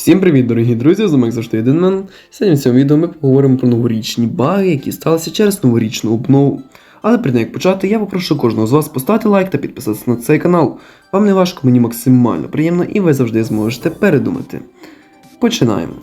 Всім привіт, дорогі друзі! З вами завжди Єдинмен. Сьогодні в цьому відео ми поговоримо про новорічні баги, які сталися через новорічну обнову. Але перед як почати, я попрошу кожного з вас поставити лайк та підписатися на цей канал. Вам не важко, мені максимально приємно і ви завжди зможете передумати. Починаємо.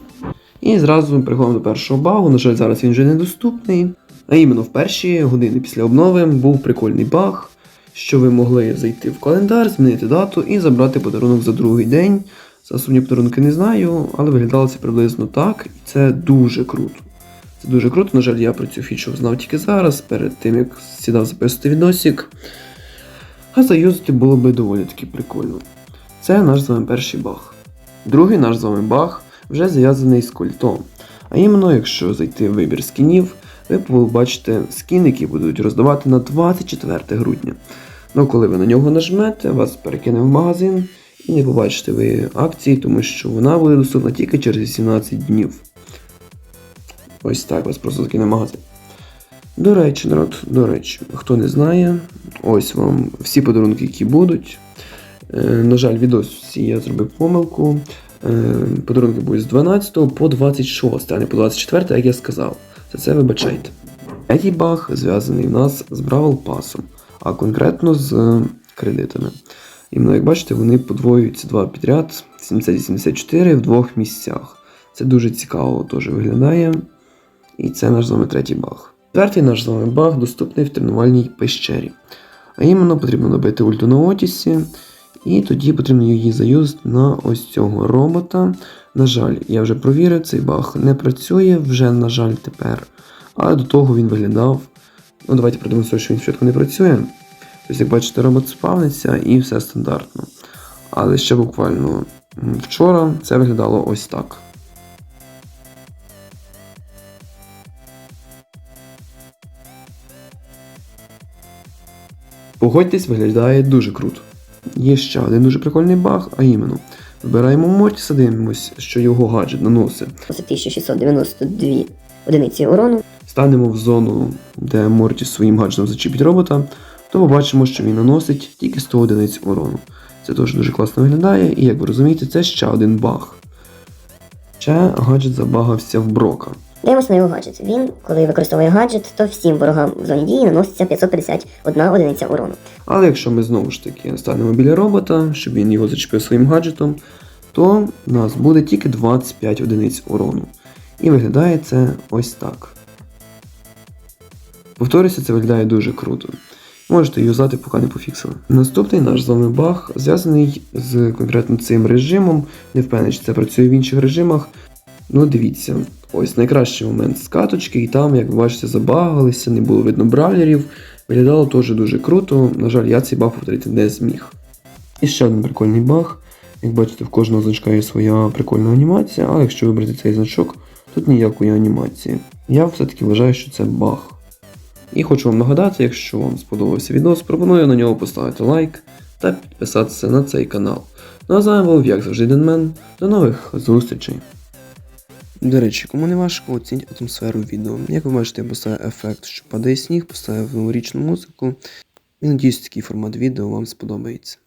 І зразу переходимо до першого багу. На жаль, зараз він вже недоступний. А іменно в перші години після обнови був прикольний баг, що ви могли зайти в календар, змінити дату і забрати подарунок за другий день. За подарунки не знаю, але виглядало це приблизно так, і це дуже круто. Це дуже круто. На жаль, я про цю фічу знав тільки зараз, перед тим як сідав записувати відосик. А заюзати було би доволі таки прикольно. Це наш з вами перший баг. Другий наш з вами баг вже зв'язаний з культом. А іменно, якщо зайти в вибір скінів, ви побачите скін, які будуть роздавати на 24 грудня. Ну, коли ви на нього нажмете, вас перекине в магазин і не побачите ви акції, тому що вона буде доступна тільки через 18 днів. Ось так вас просто в магазин. До речі, народ, до речі, хто не знає, ось вам всі подарунки, які будуть. Е, на жаль, відос я зробив помилку. Е, подарунки будуть з 12 по 26, а не по 24, як я сказав. За це вибачайте. Третій баг зв'язаний в нас з Бравл Пасом, а конкретно з е, кредитами. Іменно, як бачите, вони подвоюються два підряд 70-74 в двох місцях. Це дуже цікаво теж виглядає. І це наш з вами третій баг. Четвертий наш з вами баг доступний в тренувальній пещері. А іменно потрібно набити ульту на Отісі, і тоді потрібно її заюзати на ось цього робота. На жаль, я вже провірив, цей баг не працює вже, на жаль, тепер. Але до того він виглядав. Ну, давайте продемонструю, що він спочатку не працює. Тобто, як бачите, робот спавниться і все стандартно. Але ще буквально вчора це виглядало ось так. Погодьтесь, виглядає дуже круто. Є ще один дуже прикольний баг, а іменно. Вибираємо Мортіса, дивимося, що його гаджет наносить. 1692 одиниці урону. Станемо в зону, де Мортіс своїм гаджетом зачіпить робота, то побачимо, що він наносить тільки 100 одиниць урону. Це теж дуже класно виглядає, і як ви розумієте, це ще один баг. Ще гаджет забагався в Брока. Дивимося на його гаджет. Він, коли використовує гаджет, то всім ворогам в зоні дії наноситься 551 одиниця урону. Але якщо ми знову ж таки станемо біля робота, щоб він його зачепив своїм гаджетом, то у нас буде тільки 25 одиниць урону. І виглядає це ось так. Повторюся, це виглядає дуже круто. Можете юзати, поки не пофіксили. Наступний наш з вами баг зв'язаний з конкретно цим режимом. Не впевнений, чи це працює в інших режимах. Ну, дивіться, ось найкращий момент з каточки, і там, як ви бачите, забагалися, не було видно бравлерів. Виглядало теж дуже круто. На жаль, я цей баг повторити не зміг. І ще один прикольний баг. Як бачите, в кожного значка є своя прикольна анімація, але якщо вибрати цей значок, тут ніякої анімації. Я все-таки вважаю, що це баг. І хочу вам нагадати, якщо вам сподобався відео, пропоную на нього поставити лайк та підписатися на цей канал. Ну а з вами був, як завжди, Денмен. До нових зустрічей. До речі, кому не важко, оцініть атмосферу відео. Як ви бачите, я поставив ефект, що падає сніг, поставив новорічну музику. І надіюсь, такий формат відео вам сподобається.